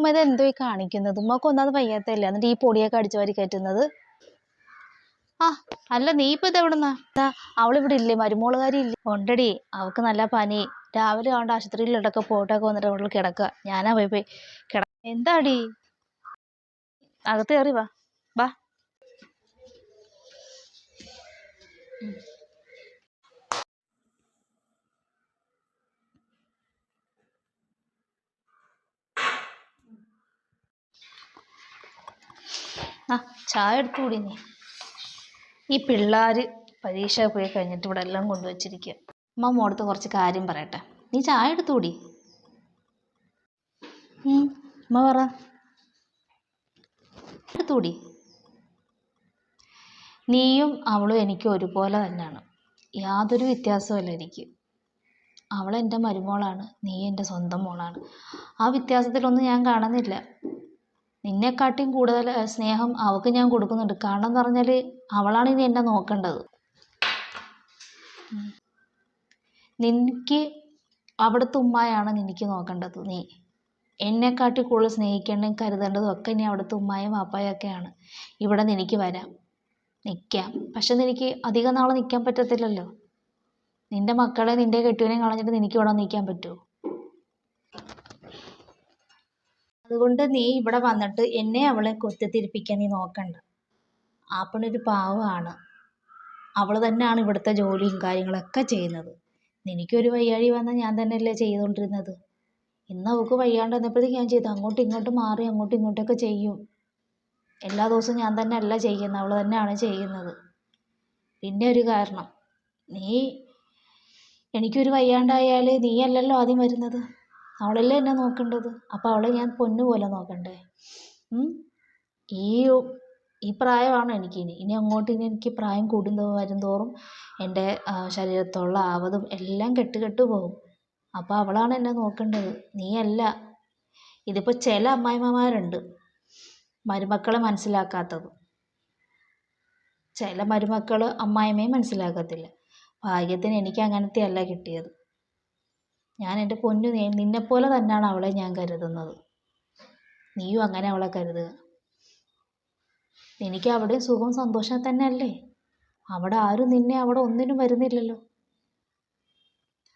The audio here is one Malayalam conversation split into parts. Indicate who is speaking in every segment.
Speaker 1: ഉമ്മ ഇത് എന്തോ ഈ കാണിക്കുന്നത്? ഉമ്മക്ക് ഒന്നാമത് വയ്യാത്തല്ലേ എന്നിട്ട് ഈ പൊടിയൊക്കെ അടിച്ചു വാരി കയറ്റുന്നത്? ആ അല്ല നീ ഇപ്പൊ ഇത് എവിടുന്നാ? ദാ, അവളിവിടെ ഇല്ലേ? മരുമോളുകാരി ഇല്ലേ? ഉണ്ടടി അവക്ക് നല്ല പനി. രാവിലെ ആണ്ട് ആശുപത്രിയിലോട്ടൊക്കെ പോട്ടൊക്കെ വന്നിട്ട് അവൾ കിടക്കുക. ഞാനാ പോയി പോയി കിട എന്താടി? അകത്ത് കയറി വാ. വാ ആ ചായ എടുത്തു കൂടി നീ ഈ പിള്ളേർ പരീക്ഷ പോയി കഴിഞ്ഞിട്ട് ഇവിടെ എല്ലാം കൊണ്ടുവച്ചിരിക്കുക അമ്മ മോടത്ത് കുറച്ച് കാര്യം പറയട്ടെ. നീ ചായ എടുത്തു കൂടി. അമ്മ പറ. എടുത്തുകൂടി നീയും അവളും എനിക്ക് ഒരുപോലെ തന്നെയാണ്. യാതൊരു വ്യത്യാസമല്ല എനിക്ക്. അവൾ എന്റെ മരുമോളാണ് നീ എന്റെ സ്വന്തം മോളാണ്. ആ വ്യത്യാസത്തിലൊന്നും ഞാൻ കാണുന്നില്ല. നിന്നെക്കാട്ടിയും കൂടുതൽ സ്നേഹം അവൾക്ക് ഞാൻ കൊടുക്കുന്നുണ്ട്. കാരണം എന്ന് പറഞ്ഞാൽ അവളാണ് ഇനി എന്നെ നോക്കേണ്ടത്. നിനക്ക് അവിടുത്തെ ഉമ്മായാണ് നിനക്ക് നോക്കേണ്ടത്. നീ എന്നെക്കാട്ടി കൂടുതൽ സ്നേഹിക്കേണ്ടതും കരുതേണ്ടതും ഒക്കെ ഇനി അവിടുത്തെ ഉമ്മായും വാപ്പായും ഒക്കെയാണ് ഇവിടെ നിനക്ക് വരാം. നിൽക്കാം പക്ഷെ നിനക്ക് അധികം നാൾ നിൽക്കാൻ പറ്റത്തില്ലല്ലോ. നിന്റെ മക്കളെ നിന്റെ കെട്ടിയവനെ കളഞ്ഞിട്ട് നിനക്ക് ഇവിടെ നിൽക്കാൻ പറ്റുമോ? അതുകൊണ്ട് നീ ഇവിടെ വന്നിട്ട് എന്നെ അവളെ കുത്തിത്തിരിപ്പിക്കാൻ നീ നോക്കണ്ട. ആപ്പണൊരു പാവമാണ് അവൾ തന്നെയാണ് ഇവിടുത്തെ ജോലിയും കാര്യങ്ങളൊക്കെ ചെയ്യുന്നത്. നിനക്കൊരു വയ്യാഴി വന്നാൽ ഞാൻ തന്നെയല്ലേ ചെയ്തുകൊണ്ടിരുന്നത് ഇന്ന് അവൾക്ക് വയ്യാണ്ട് വന്നപ്പോഴത്തേക്ക് ഞാൻ ചെയ്തു. അങ്ങോട്ടും ഇങ്ങോട്ടും മാറി അങ്ങോട്ടും ഇങ്ങോട്ടൊക്കെ ചെയ്യും. എല്ലാ ദിവസവും ഞാൻ തന്നെ അല്ല ചെയ്യുന്നത്. അവൾ തന്നെയാണ് ചെയ്യുന്നത്. പിന്നെ ഒരു കാരണം. നീ എനിക്കൊരു വയ്യാണ്ടായാൽ നീയല്ലല്ലോ ആദ്യം വരുന്നത്? അവളല്ലേ എന്നെ നോക്കേണ്ടത്? അപ്പോൾ അവളെ ഞാൻ പൊന്നു പോലെ നോക്കണ്ടേ? ഈ ഈ പ്രായമാണ് എനിക്ക് ഇനി ഇനി അങ്ങോട്ട് ഇനി എനിക്ക് പ്രായം കൂടുന്തോ വരുംതോറും എന്റെ ശരീരത്തുള്ള ആവതും എല്ലാം കെട്ട് കെട്ട് പോകും. അപ്പോൾ അവളാണ് എന്നെ നോക്കേണ്ടത്. നീയല്ല. ഇതിപ്പോൾ ചില അമ്മായിമ്മമാരുണ്ട്. മരുമക്കളെ മനസ്സിലാക്കാത്തത്. ചില മരുമക്കൾ അമ്മായിമ്മയെ മനസ്സിലാക്കത്തില്ല. ഭാഗ്യത്തിന് എനിക്ക് അങ്ങനത്തെ അല്ല കിട്ടിയത്. ഞാൻ എന്റെ പൊന്നു നിന്നെപ്പോലെ തന്നെയാണ് അവളെ ഞാൻ കരുതുന്നത്. നീയും അങ്ങനെ അവളെ കരുതുക. നിനക്ക് അവിടെ സുഖം സന്തോഷം തന്നെ അല്ലേ അവിടെ ആരും നിന്നെ അവിടെ ഒന്നിനും വരുന്നില്ലല്ലോ.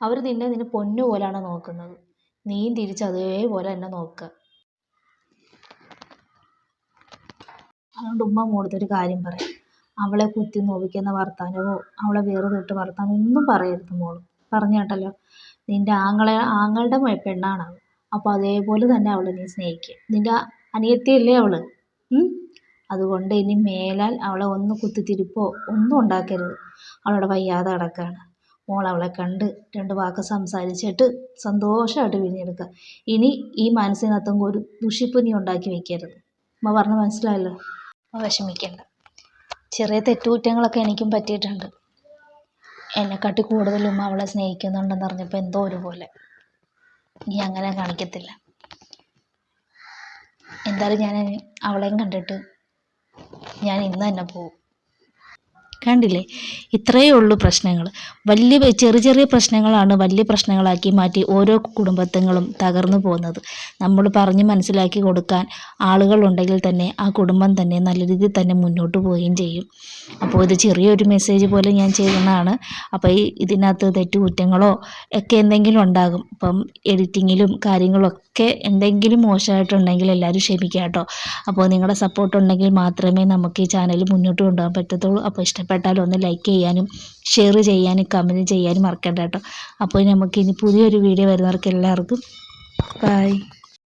Speaker 1: അവർ നിന്നെ നിന്നെ പൊന്നു പോലെയാണ് നോക്കുന്നത്. നീയും തിരിച്ച് അതേപോലെ തന്നെ നോക്കുക. അതുകൊണ്ട് ഉമ്മ മൂടത്തൊരു കാര്യം പറയാം. അവളെ കുത്തി നോവിക്കുന്ന വർത്താനമോ അവളെ വേറെ തൊട്ട് വർത്താനം ഒന്നും പറയരുത് മോൾ. പറഞ്ഞു കേട്ടല്ലോ. നിന്റെ ആങ്ങളെ ആങ്ങളുടെ പെണ്ണാണ് അവൾ. അപ്പോൾ അതേപോലെ തന്നെ അവളെ നീ സ്നേഹിക്കുക നിന്റെ അനിയത്തിയല്ലേ അവൾ? ഉം? അതുകൊണ്ട് ഇനി മേലാൽ അവളെ ഒന്ന് കുത്തിത്തിരിപ്പോ ഒന്നും ഉണ്ടാക്കരുത്. അവളുടെ വയ്യാതെ കിടക്കുകയാണ് മോൾ അവളെ കണ്ട് രണ്ട് വാക്ക് സംസാരിച്ചിട്ട് സന്തോഷമായിട്ട് പിരിഞ്ഞെടുക്കുക. ഇനി ഈ മനസ്സിനകത്തും ഒരു ദുഷിപ്പ് നീ ഉണ്ടാക്കി വെക്കരുത്. അമ്മ പറഞ്ഞ് മനസ്സിലായല്ലോ? വിഷമിക്കണ്ട. ചെറിയ തെറ്റുകുറ്റങ്ങളൊക്കെ എനിക്കും പറ്റിയിട്ടുണ്ട്. എന്നെക്കാട്ടി കൂടുതൽ ഉമ്മ അവളെ സ്നേഹിക്കുന്നുണ്ടെന്ന് അറിഞ്ഞപ്പോൾ എന്തോ ഒരു പോലെ നീ അങ്ങനെ കാണിക്കത്തില്ല. എന്തായാലും ഞാൻ അവളെയും കണ്ടിട്ട് ഞാൻ ഇന്ന് തന്നെ പോകും കണ്ടില്ലേ? ഇത്രയേ ഉള്ളൂ പ്രശ്നങ്ങൾ വലിയ ചെറിയ ചെറിയ പ്രശ്നങ്ങളാണ് വലിയ പ്രശ്നങ്ങളാക്കി മാറ്റി ഓരോ കുടുംബത്തങ്ങളും തകർന്നു പോകുന്നത്. നമ്മൾ പറഞ്ഞ് മനസ്സിലാക്കി കൊടുക്കാൻ ആളുകളുണ്ടെങ്കിൽ തന്നെ ആ കുടുംബം തന്നെ നല്ല രീതിയിൽ തന്നെ മുന്നോട്ട് പോവുകയും ചെയ്യും. അപ്പോൾ ഇത് ചെറിയൊരു മെസ്സേജ് പോലെ ഞാൻ ചെയ്യുന്നതാണ്. അപ്പോൾ ഈ ഇതിനകത്ത് തെറ്റുകുറ്റങ്ങളോ ഒക്കെ എന്തെങ്കിലും ഉണ്ടാകും. ഇപ്പം എഡിറ്റിങ്ങിലും കാര്യങ്ങളൊക്കെ എന്തെങ്കിലും മോശമായിട്ടുണ്ടെങ്കിൽ എല്ലാവരും ക്ഷമിക്കുക കേട്ടോ. അപ്പോൾ നിങ്ങളുടെ സപ്പോർട്ട് ഉണ്ടെങ്കിൽ മാത്രമേ നമുക്ക് ഈ ചാനൽ മുന്നോട്ട് കൊണ്ടുപോകാൻ പറ്റത്തുള്ളൂ. അപ്പോൾ ഇഷ്ടപ്പെട്ടാൽ ഒന്ന് ലൈക്ക് ചെയ്യാനും ഷെയർ ചെയ്യാനും കമന്റ് ചെയ്യാനും മറക്കണ്ട കേട്ടോ. അപ്പോൾ നമുക്ക് ഇനി പുതിയൊരു വീഡിയോ വരുന്നവർക്ക് എല്ലാവർക്കും ബൈ